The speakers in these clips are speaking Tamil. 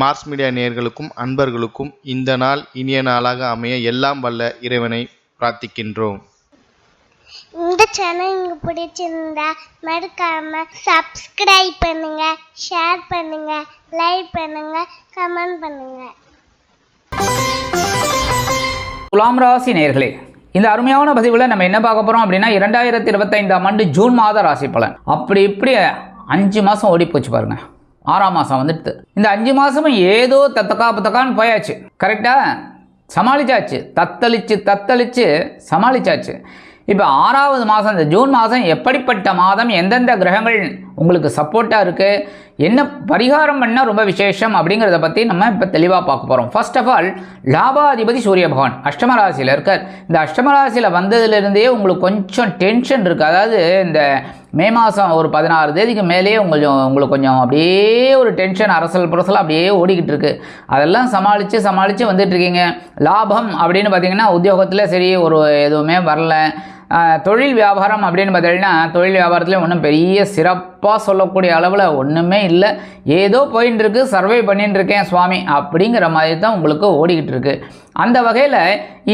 மார்ஸ் மீடியா நேயர்களுக்கும் அன்பர்களுக்கும் இந்த நாள் இனிய நாளாக அமைய எல்லாம் வல்ல இறைவனை பிரார்த்திக்கின்றோம். இந்த சேனல் உங்களுக்கு பிடிச்சிருந்தா மறக்காம சப்ஸ்கிரைப் பண்ணுங்க ஷேர் பண்ணுங்க லைக் பண்ணுங்க கமெண்ட் பண்ணுங்க. துலாம் ராசி நேர்களே இந்த அருமையான பதிவில் நம்ம என்ன பார்க்க போகிறோம் அப்படின்னா இரண்டாயிரத்தி இருபத்தைந்தாம் ஆண்டு ஜூன் மாத ராசி பலன். அப்படி இப்படி அஞ்சு மாதம் ஓடி போச்சு பாருங்க. ஆறாம் மாதம் வந்துடுது இந்த அஞ்சு மாதமும் ஏதோ தத்தக்கா புத்தக்கான்னு போயாச்சு. கரெக்டாக சமாளிச்சாச்சு. தத்தளிச்சு தத்தளிச்சு சமாளிச்சாச்சு. இப்போ ஆறாவது மாதம் இந்த ஜூன் மாதம் எப்படிப்பட்ட மாதம் எந்தெந்த கிரகங்கள் உங்களுக்கு சப்போர்ட்டாக இருக்குது என்ன பரிகாரம் பண்ணால் ரொம்ப விசேஷம் அப்படிங்கிறத பற்றி நம்ம இப்போ தெளிவாக பார்க்க போகிறோம் ஃபர்ஸ்ட் ஆஃப் ஆல் லாபாதிபதி சூரிய பகவான் அஷ்டம ராசியில் இருக்கார். இந்த அஷ்டம ராசியில் வந்ததுலேருந்தே உங்களுக்கு கொஞ்சம் டென்ஷன் இருக்குது அதாவது இந்த மே மாதம் ஒரு பதினாறு தேதிக்கு மேலேயே உங்களுக்கு உங்களுக்கு கொஞ்சம் அப்படியே ஒரு டென்ஷன் அரசல் புரசல் அப்படியே ஓடிக்கிட்டு இருக்கு. அதெல்லாம் சமாளித்து சமாளித்து வந்துட்டு இருக்கீங்க. லாபம் அப்படின்னு பார்த்தீங்கன்னா உத்தியோகத்தில் சரி ஒரு எதுவுமே வரல. தொழில் வியாபாரம் அப்படின்னு பார்த்தீங்கன்னா தொழில் வியாபாரத்தில் ஒன்றும் பெரிய சிறப்பாக சொல்லக்கூடிய அளவில் ஒன்றுமே இல்லை. ஏதோ போயின்னு இருக்கு சர்வை பண்ணிட்டு இருக்கேன் சுவாமி அப்படிங்கிற மாதிரி தான் உங்களுக்கு ஓடிக்கிட்டு இருக்கு. அந்த வகையில்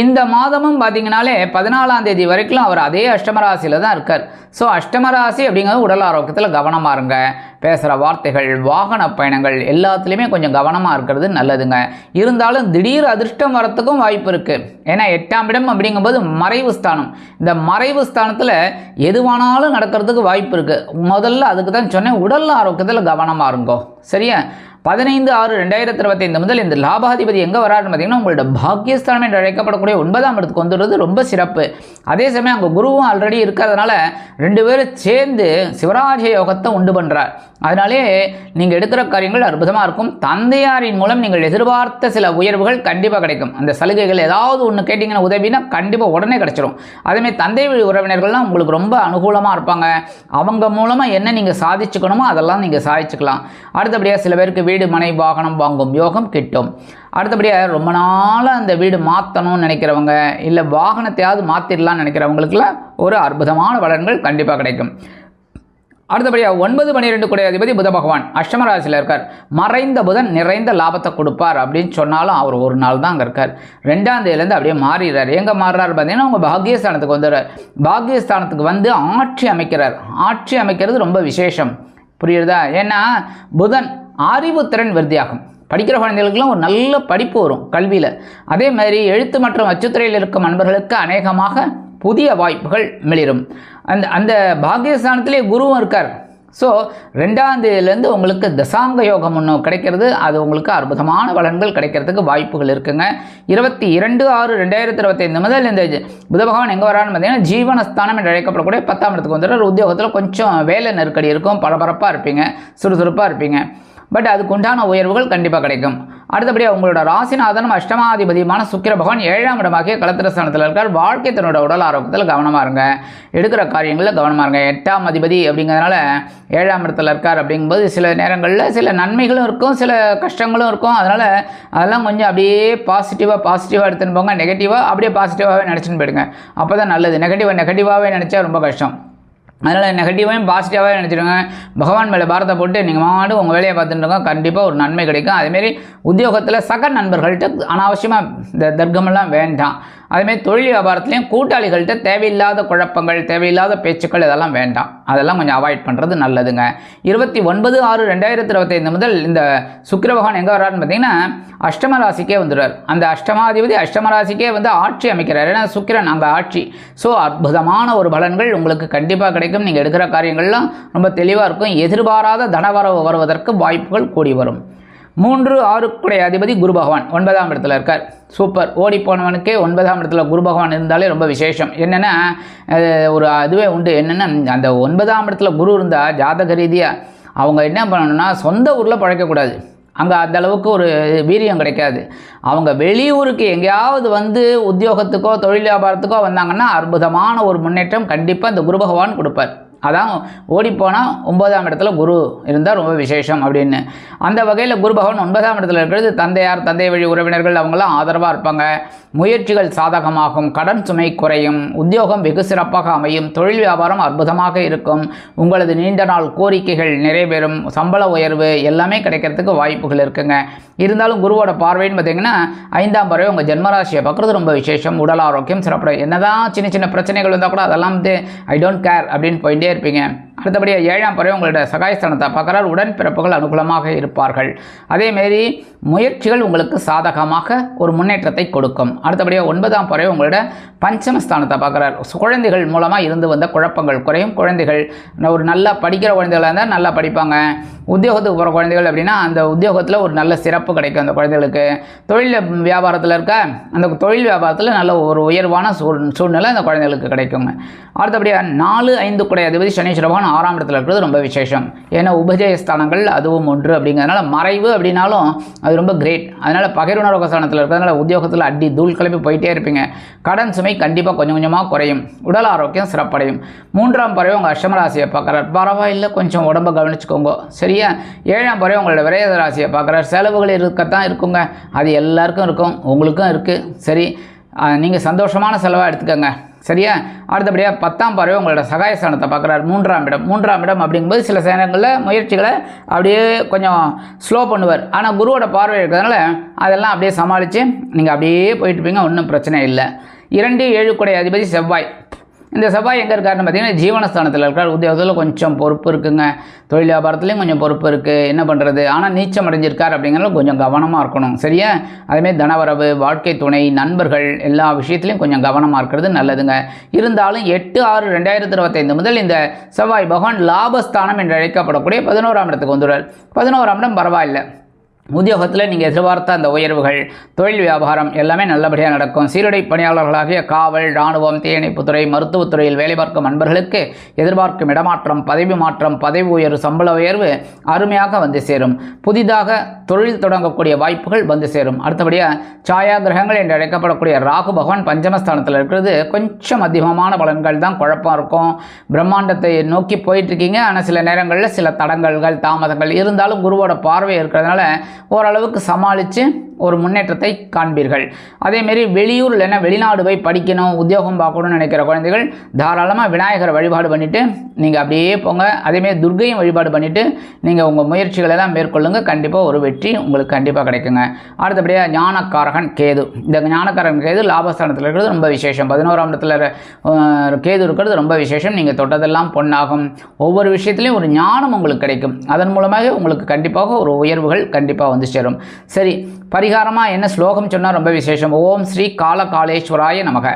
இந்த மாதமும் பார்த்தீங்கனாலே பதினாலாம் தேதி வரைக்கும் அவர் அதே அஷ்டமராசியில் தான் இருக்கார். ஸோ அஷ்டமராசி அப்படிங்கிறது உடல் ஆரோக்கியத்தில் கவனமாக இருங்க. பேசுகிற வார்த்தைகள் வாகன பயணங்கள் எல்லாத்துலேயுமே கொஞ்சம் கவனமாக இருக்கிறது நல்லதுங்க. இருந்தாலும் திடீர் அதிர்ஷ்டம் வரத்துக்கும் வாய்ப்பு இருக்குது ஏன்னா எட்டாம் இடம் அப்படிங்கும்போது மறைவு ஸ்தானம். இந்த மறைவு ஸ்தானத்தில் எதுவானாலும் நடக்கிறதுக்கு வாய்ப்பு இருக்குது முதல்ல அதுக்கு தான் சொன்னேன் உடல் ஆரோக்கியத்தில் கவனமாக இருங்கோ. சரியா? பதினைந்து ஆறு ரெண்டாயிரத்தி இருபத்தைந்து முதல் இந்த லாபாதிபதி எங்கே வராருன்னு பார்த்தீங்கன்னா உங்களோட பாக்கியஸ்தானம் என்று அழைக்கப்படக்கூடிய ஒன்பதாம் இடத்துக்கு வந்துடுறது ரொம்ப சிறப்பு. அதே சமயம் அங்கே குருவும் ஆல்ரெடி இருக்கிறதுனால ரெண்டு பேரும் சேர்ந்து சிவராஜ யோகத்தை உண்டு பண்ணுறார் அதனாலே நீங்கள் எடுக்கிற காரியங்கள் அற்புதமாக இருக்கும். தந்தையாரின் மூலம் நீங்கள் எதிர்பார்த்த சில உயர்வுகள் கண்டிப்பாக கிடைக்கும். அந்த சலுகைகள் ஏதாவது ஒன்று கேட்டிங்கன்னா உதவினா கண்டிப்பாக உடனே கிடைச்சிரும். அதேமாதிரி தந்தை வழி உறவினர்கள்லாம் உங்களுக்கு ரொம்ப அனுகூலமாக இருப்பாங்க. அவங்க மூலமாக என்ன நீங்கள் சாதிச்சுக்கணுமோ அதெல்லாம் நீங்கள் சாதிச்சுக்கலாம். அடுத்தபடியாக சில பேருக்கு வீடு மனை வாகனம் வாங்கும் யோகம் கிட்டும். அடுத்தபடியாக ரொம்ப நாளாக அந்த வீடு மாற்றணும்னு நினைக்கிறவங்க இல்லை வாகனத்தையாவது மாற்றிடலாம்னு நினைக்கிறவங்களுக்குலாம் ஒரு அற்புதமான பலன்கள் கண்டிப்பாக கிடைக்கும். அடுத்தபடியாக ஒன்பது பன்னிரெண்டு குடைய அதிபதி புத பகவான் அஷ்டமராசியில் இருக்கார். மறைந்த புதன் நிறைந்த லாபத்தை கொடுப்பார் அப்படின்னு சொன்னாலும் அவர் ஒரு நாள் தான் அங்கே இருக்கார். ரெண்டாம் தேதியிலேருந்து அப்படியே மாறிடுறார். எங்கே மாறுறாரு பார்த்தீங்கன்னா உங்கள் பாக்யஸ்தானத்துக்கு வந்துடுறார். பாக்யஸ்தானத்துக்கு வந்து ஆட்சி அமைக்கிறார். ஆட்சி அமைக்கிறது ரொம்ப விசேஷம். புரியுறதா ஏன்னா புதன் அறிவுத்திறன் விருத்தியாகும். படிக்கிற குழந்தைகளுக்கெல்லாம் ஒரு நல்ல படிப்பு வரும் கல்வியில். அதே மாதிரி எழுத்து மற்றும் அச்சுத்துறையில் இருக்கும் நண்பர்களுக்கு அநேகமாக புதிய வாய்ப்புகள் மிளிரும். அந்த அந்த பாக்கியஸ்தானத்திலே குருவும் இருக்கார். ஸோ ரெண்டாம் தேதியிலேருந்து உங்களுக்கு தசாங்க யோகம் ஒன்று கிடைக்கிறது. அது உங்களுக்கு அற்புதமான பலன்கள் கிடைக்கிறதுக்கு வாய்ப்புகள் இருக்குங்க. இருபத்தி இரண்டு ஆறு ரெண்டாயிரத்தி இருபத்தைந்து முதல் இந்த ஜ- புத பகவான் எங்கே வரான்னு பார்த்தீங்கன்னா ஜீவனஸ்தானம் என்று அழைக்கப்படக்கூடிய பத்தாம் இடத்துக்கு வந்துடுற உத்தியோகத்தில் கொஞ்சம் வேலை நெருக்கடி இருக்கும். பரபரப்பாக இருப்பீங்க. சுறுசுறுப்பாக இருப்பீங்க. பட் அதுக்கு உண்டான உயர்வுகள் கண்டிப்பாக கிடைக்கும். அடுத்தபடியாக உங்களோட ராசிநாதனும் அஷ்டமாதிபதியுமான சுக்கிர பகவான் ஏழாம் இடமாகிய கலத்திரஸ்தானத்தில் இருக்கார். வாழ்க்கை தன்னோட உடல் ஆரோக்கியத்தில் கவனமாக இருங்க. எடுக்கிற காரியங்களில் கவனமாக இருங்க. எட்டாம் அதிபதி அப்படிங்கிறதுனால ஏழாம் இடத்துல இருக்கார் அப்படிங்கும்போது சில நேரங்களில் சில நன்மைகளும் இருக்கும் சில கஷ்டங்களும் இருக்கும். அதனால் அதெல்லாம் கொஞ்சம் அப்படியே பாசிட்டிவாக பாசிட்டிவாக எடுத்துன்னு போங்க. நெகட்டிவாக அப்படியே பாசிட்டிவாகவே நினச்சின்னு போயிடுங்க. அப்போ தான் நல்லது. நெகட்டிவாக நெகட்டிவாகவே நினச்சா ரொம்ப கஷ்டம். அதனால் நெகட்டிவாகவும் பாசிட்டிவாகவே நினச்சிடுங்க பகவான் மேலே பாரத்தை போட்டு நீங்கள் மாடு உங்கள் வேலையை பார்த்துட்டு கண்டிப்பாக ஒரு நன்மை கிடைக்கும். அதேமாரி உத்தியோகத்தில் சக நண்பர்கள்ட்ட அனாவசியமாக இந்த தர்க்கமெல்லாம் வேண்டாம். அதேமாதிரி தொழில் வியாபாரத்துலேயும் கூட்டாளிகள்கிட்ட தேவையில்லாத குழப்பங்கள் தேவையில்லாத பேச்சுக்கள் இதெல்லாம் வேண்டாம். அதெல்லாம் கொஞ்சம் அவாய்ட் பண்ணுறது நல்லதுங்க. இருபத்தி ஒன்பது ஆறு ரெண்டாயிரத்தி இருபத்தைந்து முதல் இந்த சுக்கிர பகவான் எங்கே வர்றாருன்னு பார்த்தீங்கன்னா அஷ்டம ராசிக்கே வந்துடுறார். அந்த அஷ்டமாதிபதி அஷ்டம ராசிக்கே வந்து ஆட்சி அமைக்கிறார். ஏன்னா சுக்கிரன் அங்கே ஆட்சி. ஸோ அற்புதமான ஒரு பலன்கள் உங்களுக்கு கண்டிப்பாக கிடைக்கும். நீங்கள் எடுக்கிற காரியங்கள்லாம் ரொம்ப தெளிவாக இருக்கும். எதிர்பாராத தனவரவு வருவதற்கு வாய்ப்புகள் கூடி வரும். மூன்று ஆறுக்குடைய அதிபதி குரு பகவான். ஒன்பதாம் இடத்துல இருக்கார். சூப்பர் ஓடி போனவனுக்கே ஒன்பதாம் இடத்துல குரு பகவான் இருந்தாலே ரொம்ப விசேஷம். என்னென்னா ஒரு அதுவே உண்டு. என்னென்னா அந்த ஒன்பதாம் இடத்துல குரு இருந்தால் ஜாதக ரீதியாக அவங்க என்ன பண்ணணும்னா சொந்த ஊரில் பழைக்கக்கூடாது. அங்கே அந்த அளவுக்கு ஒரு வீரியம் கிடைக்காது. அவங்க வெளியூருக்கு எங்கேயாவது வந்து உத்தியோகத்துக்கோ தொழில் வியாபாரத்துக்கோ வந்தாங்கன்னா அற்புதமான ஒரு முன்னேற்றம் கண்டிப்பாக இந்த குரு பகவான் கொடுப்பார். அதான் ஓடிப்போனால் ஒன்பதாம் இடத்துல குரு இருந்தால் ரொம்ப விசேஷம் அப்படின்னு. அந்த வகையில் குரு பகவான் ஒன்பதாம் இடத்துல இருக்கிறது தந்தையார் தந்தை வழி உறவினர்கள் அவங்களாம் ஆதரவாக இருப்பாங்க. முயற்சிகள் சாதகமாகும் கடன் சுமை குறையும் உத்தியோகம் வெகு சிறப்பாக அமையும் தொழில் வியாபாரம் அற்புதமாக இருக்கும். உங்களது நீண்ட நாள் கோரிக்கைகள் நிறைவேறும் சம்பள உயர்வு எல்லாமே கிடைக்கிறதுக்கு வாய்ப்புகள் இருக்குங்க. இருந்தாலும் குருவோட பார்வைன்னு பார்த்தீங்கன்னா ஐந்தாம் பறவை உங்கள் ஜென்மராசியை பார்க்குறது ரொம்ப விசேஷம் உடல் ஆரோக்கியம் சிறப்படும் என்னதான் சின்ன சின்ன பிரச்சனைகள் வந்தால் கூட அதெல்லாம் வந்து ஐ டோன்ட் கேர் அப்படின்னு போயிட்டே இருப்பீங்க. அடுத்தபடியாக ஏழாம் பறவை உங்களோட சகாயஸ்தானத்தை பார்க்குறார். உடன்பிறப்புகள் அனுகூலமாக இருப்பார்கள். அதேமாரி முயற்சிகள் உங்களுக்கு சாதகமாக ஒரு முன்னேற்றத்தை கொடுக்கும். அடுத்தபடியாக ஒன்பதாம் பறவை உங்களோட பஞ்சமஸ்தானத்தை பார்க்குறார். குழந்தைகள் மூலமாக இருந்து வந்த குழப்பங்கள் குறையும். குழந்தைகள் ஒரு நல்லா படிக்கிற குழந்தைகளாக இருந்தால் நல்லா படிப்பாங்க. உத்தியோகத்துக்கு போகிற குழந்தைகள் அப்படின்னா அந்த உத்தியோகத்தில் ஒரு நல்ல சிறப்பு கிடைக்கும் அந்த குழந்தைகளுக்கு. தொழில் வியாபாரத்தில் இருக்க அந்த தொழில் வியாபாரத்தில் நல்ல ஒரு உயர்வான சூழ் சூழ்நிலை அந்த குழந்தைகளுக்கு கிடைக்குங்க. அடுத்தபடியாக நாலு ஐந்து குடை அதிபதி சனீஸ்வரபகவான் ஆறாம் இடத்துல இருக்கிறது ரொம்ப விசேஷம். ஏன்னா உபஜய ஸ்தானங்கள் அதுவும் ஒன்று அப்படிங்கிறதுனால மறைவு அப்படின்னாலும் அது ரொம்ப கிரேட் அதனால் பகிர்வுணர்வு ஸ்தானத்தில் இருக்கிறதுனால உத்தியோகத்தில் அடி தூள் கிளம்பி போயிட்டே இருப்பீங்க. கடன் சுமை கண்டிப்பாக கொஞ்சம் கொஞ்சமாக குறையும். உடல் ஆரோக்கியம் சிறப்படையும். மூன்றாம் பறவை உங்கள் அஷ்டம ராசியை பார்க்குறார். பரவாயில்லை கொஞ்சம் உடம்பை கவனிச்சுக்கோங்க. சரியா? ஏழாம் பறவை உங்களோட விரைய ராசியை பார்க்குறார். செலவுகள் இருக்கத்தான் இருக்குங்க. அது எல்லாருக்கும் இருக்கும். உங்களுக்கும் இருக்குது சரி. நீங்கள் சந்தோஷமான செலவாக எடுத்துக்கோங்க. சரியா? அடுத்தபடியாக பத்தாம் பறவை உங்களோட சகாயஸ்தானத்தை பார்க்குறாரு. மூன்றாம் இடம். மூன்றாம் இடம் அப்படிங்கும்போது சில நேரங்களில் முயற்சிகளை அப்படியே கொஞ்சம் ஸ்லோ பண்ணுவார். ஆனால் குருவோட பார்வை இருக்கிறதுனால அதெல்லாம் அப்படியே சமாளித்து நீங்கள் அப்படியே போயிட்டு இருப்பீங்க. ஒன்றும் பிரச்சனை இல்லை. இரண்டு ஏழு குடை அதிபதி செவ்வாய். இந்த செவ்வாய் எங்கே இருக்காருன்னு பார்த்தீங்கன்னா ஜீவனஸ்தானத்தில் இருக்கார். உத்தியோகத்தில் கொஞ்சம் பொறுப்பு இருக்குங்க. தொழில் வியாபாரத்துலேயும் கொஞ்சம் பொறுப்பு இருக்குது என்ன பண்ணுறது ஆனால் நீச்சம் அடைஞ்சிருக்கார் அப்படிங்கிறது கொஞ்சம் கவனமாக இருக்கணும். சரியா? அதேமாதிரி தனவரவு வாழ்க்கை துணை நண்பர்கள் எல்லா விஷயத்துலையும் கொஞ்சம் கவனமாக இருக்கிறது நல்லதுங்க. இருந்தாலும் எட்டு ஆறு ரெண்டாயிரத்தி இருபத்தைந்து முதல் இந்த செவ்வாய் பகவான் லாபஸ்தானம் என்று அழைக்கப்படக்கூடிய பதினோராம் இடத்துக்கு வந்துடுவார் பதினோராம் இடம் பரவாயில்லை. உத்தியோகத்தில் நீங்கள் எதிர்பார்த்த அந்த உயர்வுகள் தொழில் வியாபாரம் எல்லாமே நல்லபடியாக நடக்கும். சீருடை பணியாளர்களாகிய காவல் இராணுவம் தீயணைப்புத்துறை மருத்துவத்துறையில் வேலை பார்க்கும் அன்பர்களுக்கு எதிர்பார்க்கும் இடமாற்றம் பதவி மாற்றம் பதவி உயர்வு சம்பள உயர்வு அருமையாக வந்து சேரும். புதிதாக தொழில் தொடங்கக்கூடிய வாய்ப்புகள் வந்து சேரும். அடுத்தபடியாக சாயா கிரகங்கள் என்று அழைக்கப்படக்கூடிய ராகு பகவான் பஞ்சமஸ்தானத்தில் இருக்கிறது. கொஞ்சம் அதிகமான பலன்கள் தான் குழப்பம் இருக்கும். பிரம்மாண்டத்தை நோக்கி போயிட்டு இருக்கீங்க. ஆனால் சில நேரங்களில் சில தடங்கல்கள் தாமதங்கள் இருந்தாலும் குருவோட பார்வை இருக்கிறதுனால ஓரளவுக்கு சமாளித்து ஒரு முன்னேற்றத்தை காண்பீர்கள். அதேமாரி வெளியூர் இல்லைன்னா வெளிநாடு போய் படிக்கணும் உத்தியோகம் பார்க்கணும்னு நினைக்கிற குழந்தைகள் தாராளமாக விநாயகரை வழிபாடு பண்ணிவிட்டு நீங்கள் அப்படியே போங்க. அதேமாரி துர்க்கையும் வழிபாடு பண்ணிவிட்டு நீங்கள் உங்கள் முயற்சிகள் எல்லாம் மேற்கொள்ளுங்க. கண்டிப்பாக ஒரு வெற்றி உங்களுக்கு கண்டிப்பாக கிடைக்குங்க. அடுத்தபடியாக ஞானக்காரகன் கேது. இந்த ஞானக்காரகன் கேது லாபஸ்தானத்தில் இருக்கிறது ரொம்ப விசேஷம். பதினோராம் இடத்துல கேது இருக்கிறது ரொம்ப விசேஷம். நீங்கள் தொட்டதெல்லாம் பொன்னாகும். ஒவ்வொரு விஷயத்துலையும் ஒரு ஞானம் உங்களுக்கு கிடைக்கும். அதன் மூலமாக உங்களுக்கு கண்டிப்பாக ஒரு உயர்வுகள் கண்டிப்பாக வந்து சேரும். சரி பரி பரிகாரமாக என்ன ஸ்லோகம் சொன்னால் ரொம்ப விசேஷம்? ஓம் ஸ்ரீ காலகாலேஸ்வராய நமக.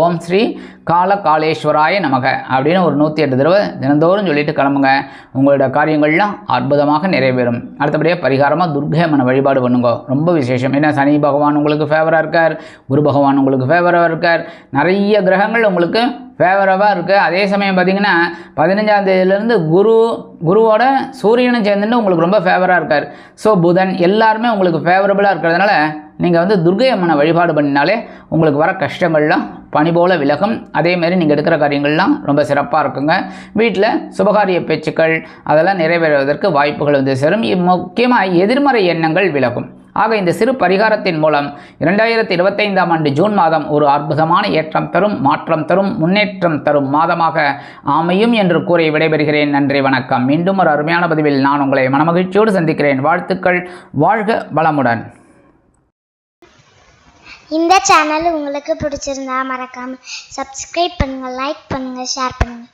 ஓம் ஸ்ரீ காலகாலேஸ்வராய நமக அப்படின்னு ஒரு நூற்றி எட்டு தடவை தினந்தோறும் சொல்லிட்டு கிளம்புங்க. உங்களோட காரியங்கள்லாம் அற்புதமாக நிறைவேறும். அடுத்தபடியாக பரிகாரமாக துர்கை வழிபாடு பண்ணுங்க. ரொம்ப விசேஷம். ஏன்னா சனி பகவான் உங்களுக்கு ஃபேவராக இருக்கார். குரு பகவான் உங்களுக்கு ஃபேவராக இருக்கார். நிறைய கிரகங்கள் உங்களுக்கு ஃபேவரவாக இருக்குது அதே சமயம் பார்த்தீங்கன்னா பதினஞ்சாம் தேதியிலேருந்து குரு குருவோட சூரியனும் சேர்ந்துட்டு உங்களுக்கு ரொம்ப ஃபேவராக இருக்கார். ஸோ புதன் எல்லாருமே உங்களுக்கு ஃபேவரபுளாக இருக்கிறதுனால நீங்கள் வந்து துர்கை அம்மனை வழிபாடு பண்ணினாலே உங்களுக்கு வர கஷ்டங்கள்லாம் பனி போல விலகும். அதேமாரி நீங்கள் எடுக்கிற காரியங்கள்லாம் ரொம்ப சிறப்பாக இருக்குங்க. வீட்டில் சுபகாரிய பேச்சுக்கள் அதெல்லாம் நிறைவேறுவதற்கு வாய்ப்புகள் வந்து சேரும். முக்கியமாக எதிர்மறை எண்ணங்கள் விலகும். ஆக இந்த சிறு பரிகாரத்தின் மூலம் இரண்டாயிரத்தி இருபத்தைந்தாம் ஆண்டு ஜூன் மாதம் ஒரு அற்புதமான ஏற்றம் தரும் மாற்றம் தரும் முன்னேற்றம் தரும் மாதமாக அமையும் என்று கூறி விடைபெறுகிறேன். நன்றி வணக்கம். மீண்டும் ஒரு அருமையான பதிவில் நான் உங்களை மனமகிழ்ச்சியோடு சந்திக்கிறேன். வாழ்த்துக்கள். வாழ்க வளமுடன். இந்த சேனல் உங்களுக்கு பிடிச்சிருந்தா மறக்காம சப்ஸ்கிரைப் பண்ணுங்க லைக் பண்ணுங்க ஷேர் பண்ணுங்க.